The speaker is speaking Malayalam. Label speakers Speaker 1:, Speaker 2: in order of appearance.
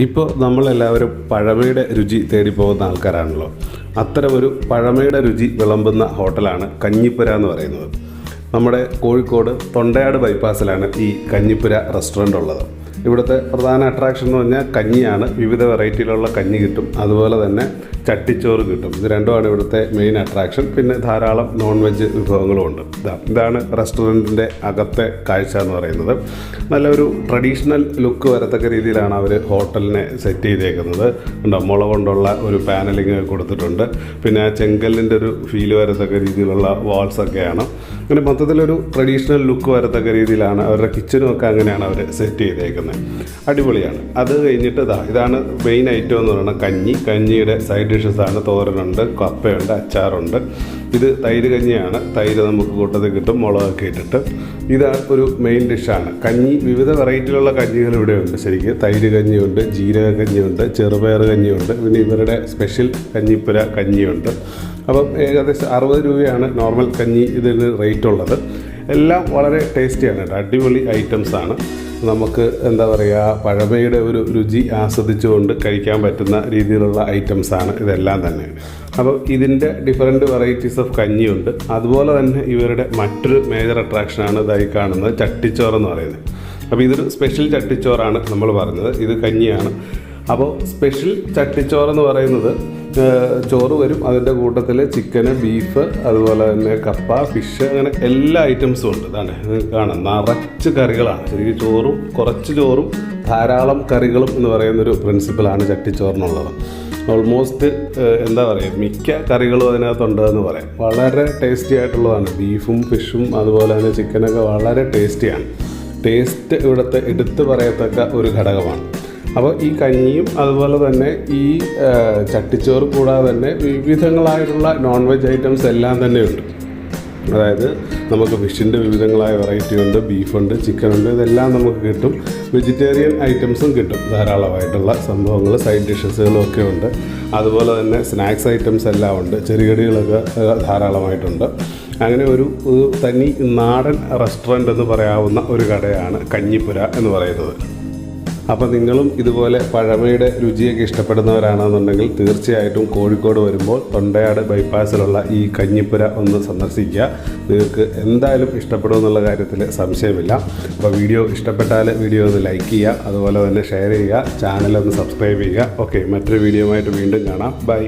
Speaker 1: ഇപ്പോൾ നമ്മളെല്ലാവരും പഴമയുടെ രുചി തേടി പോകുന്ന ആൾക്കാരാണല്ലോ. അത്തരമൊരു പഴമയുടെ രുചി വിളമ്പുന്ന ഹോട്ടലാണ് കഞ്ഞിപ്പുര എന്ന് പറയുന്നത്. നമ്മുടെ കോഴിക്കോട് തൊണ്ടയാട് ബൈപ്പാസിലാണ് ഈ കഞ്ഞിപ്പുര റെസ്റ്റോറന്റ് ഉള്ളത്. ഇവിടുത്തെ പ്രധാന അട്രാക്ഷൻ എന്ന് പറഞ്ഞാൽ കഞ്ഞിയാണ്. വിവിധ വെറൈറ്റിയിലുള്ള കഞ്ഞി കിട്ടും. അതുപോലെ തന്നെ ചട്ടിച്ചോറ് കിട്ടും. ഇത് രണ്ടുമാണ് ഇവിടുത്തെ മെയിൻ അട്രാക്ഷൻ പിന്നെ ധാരാളം നോൺ വെജ് വിഭവങ്ങളും ഉണ്ട്. ഇതാ ഇതാണ് റെസ്റ്റോറന്റിന്റെ അകത്തെ കാഴ്ച എന്ന് പറയുന്നത്. നല്ലൊരു ട്രഡീഷണൽ ലുക്ക് വരത്തക്ക രീതിയിലാണ് അവർ ഹോട്ടലിനെ സെറ്റ് ചെയ്തേക്കുന്നത്. ഉണ്ടോ മുള കൊണ്ടുള്ള ഒരു പാനലിങ് കൊടുത്തിട്ടുണ്ട്. പിന്നെ ആ ചെങ്കല്ലിന്റെ ഒരു ഫീൽ വരത്തക്ക രീതിയിലുള്ള വാൾസ് ഒക്കെയാണ്. അങ്ങനെ മൊത്തത്തിലൊരു ട്രഡീഷണൽ ലുക്ക് വരത്തക്ക രീതിയിലാണ് അവരുടെ കിച്ചനും ഒക്കെ അങ്ങനെയാണ് അവർ സെറ്റ് ചെയ്തേക്കുന്നത്. അടിപൊളിയാണ്. അത് കഴിഞ്ഞിട്ട് ഇതാ ഇതാണ് മെയിൻ ഐറ്റം എന്ന് പറയുന്നത് കഞ്ഞി. കഞ്ഞിയുടെ സൈഡ് ഡിഷസാണ് തോരനുണ്ട് കപ്പയുണ്ട് അച്ചാറുണ്ട്. ഇത് തൈര് കഞ്ഞിയാണ്. തൈര് നമുക്ക് കൂട്ടത്തിൽ കിട്ടും മുളകൊക്കെ ഇട്ടിട്ട്. ഇത് ഒരു മെയിൻ ഡിഷാണ് കഞ്ഞി വിവിധ വെറൈറ്റിയിലുള്ള കഞ്ഞികൾ ഇവിടെ ഉണ്ട് ശരിക്കും തൈര് കഞ്ഞിയുണ്ട് ജീരക കഞ്ഞിയുണ്ട് ചെറുപയർ കഞ്ഞിയുണ്ട്. പിന്നെ ഇവരുടെ സ്പെഷ്യൽ കഞ്ഞിപ്പുര കഞ്ഞിയുണ്ട്. അപ്പം ഏകദേശം അറുപത് രൂപയാണ് നോർമൽ കഞ്ഞി ഇതിന് റേറ്റ് ഉള്ളത് എല്ലാം വളരെ ടേസ്റ്റിയാണ് കേട്ടോ. അടിപൊളി ഐറ്റംസ് ആണ്. നമുക്ക് എന്താ പറയുക പഴമയുടെ ഒരു രുചി ആസ്വദിച്ചുകൊണ്ട് കഴിക്കാൻ പറ്റുന്ന രീതിയിലുള്ള ഐറ്റംസ് ആണ് ഇതെല്ലാം തന്നെ. അപ്പോൾ ഇതിന്റെ ഡിഫറെന്റ് വെറൈറ്റീസ് ഓഫ് കഞ്ഞിയുണ്ട്. അതുപോലെ തന്നെ ഇവരുടെ മറ്റൊരു മേജർ അട്രാക്ഷനാണ് ഇതായി കാണുന്നത് ചട്ടിച്ചോറെന്ന് പറയുന്നത്. അപ്പോൾ ഇതൊരു സ്പെഷ്യൽ ചട്ടിച്ചോറാണ് നമ്മൾ പറഞ്ഞത്. ഇത് കഞ്ഞിയാണ്. അപ്പോൾ സ്പെഷ്യൽ ചട്ടിച്ചോറെന്ന് പറയുന്നത് ചോറ് വരും. അതിന്റെ കൂട്ടത്തിൽ ചിക്കന് ബീഫ് അതുപോലെ തന്നെ കപ്പ ഫിഷ് അങ്ങനെ എല്ലാ ഐറ്റംസും ഉണ്ട്. ഇത് കാണാം. നിറച്ച് കറികളാണ്. ശരിക്കും ചോറും കുറച്ച് ചോറും ധാരാളം കറികളും എന്ന് പറയുന്നൊരു പ്രിൻസിപ്പിളാണ് ചട്ടിച്ചോറിനുള്ളത്. ഓൾമോസ്റ്റ് എന്താ പറയുക മിക്ക കറികളും അതിനകത്തുണ്ട് എന്ന് പറയാം. വളരെ ടേസ്റ്റി ആയിട്ടുള്ളതാണ്. ബീഫും ഫിഷും അതുപോലെ തന്നെ ചിക്കനൊക്കെ വളരെ ടേസ്റ്റിയാണ് ടേസ്റ്റ് ഇവിടുത്തെ എടുത്തു പറയത്തക്ക ഒരു ഘടകമാണ്. അപ്പോൾ ഈ കഞ്ഞിയും അതുപോലെ തന്നെ ഈ ചട്ടിച്ചോറ് കൂടാതെ തന്നെ വിവിധങ്ങളായിട്ടുള്ള നോൺ വെജ് ഐറ്റംസ് എല്ലാം തന്നെ ഉണ്ട്. അതായത് നമുക്ക് ഫിഷിന്റെ വിവിധങ്ങളായ വെറൈറ്റി ഉണ്ട് ബീഫുണ്ട് ചിക്കൻ ഉണ്ട് ഇതെല്ലാം നമുക്ക് കിട്ടും. വെജിറ്റേറിയൻ ഐറ്റംസും കിട്ടും. ധാരാളമായിട്ടുള്ള സംഭവങ്ങൾ സൈഡ് ഡിഷസുകളും ഒക്കെ ഉണ്ട്. അതുപോലെ തന്നെ സ്നാക്സ് ഐറ്റംസ് എല്ലാം ഉണ്ട്. ചെറുകടികളൊക്കെ ധാരാളമായിട്ടുണ്ട്. അങ്ങനെ ഒരു തനി നാടൻ റെസ്റ്റോറന്റ് എന്ന് പറയാവുന്ന ഒരു കടയാണ് കഞ്ഞിപ്പുര എന്ന് പറയുന്നത്. അപ്പോൾ നിങ്ങളും ഇതുപോലെ പഴമയുടെ രുചിയൊക്കെ ഇഷ്ടപ്പെടുന്നവരാണെന്നുണ്ടെങ്കിൽ തീർച്ചയായിട്ടും കോഴിക്കോട് വരുമ്പോൾ തൊണ്ടയാട് ബൈപ്പാസിലുള്ള ഈ കഞ്ഞിപ്പുര ഒന്ന് സന്ദർശിക്കുക. നിങ്ങൾക്ക് എന്തായാലും ഇഷ്ടപ്പെടും എന്നുള്ള കാര്യത്തിൽ സംശയമില്ല. അപ്പോൾ വീഡിയോ ഇഷ്ടപ്പെട്ടാൽ വീഡിയോ ഒന്ന് ലൈക്ക് ചെയ്യുക അതുപോലെ തന്നെ ഷെയർ ചെയ്യുക ചാനൽ ഒന്ന് സബ്സ്ക്രൈബ് ചെയ്യുക. ഓക്കെ മറ്റൊരു വീഡിയോയുമായിട്ട് വീണ്ടും കാണാം. ബൈ.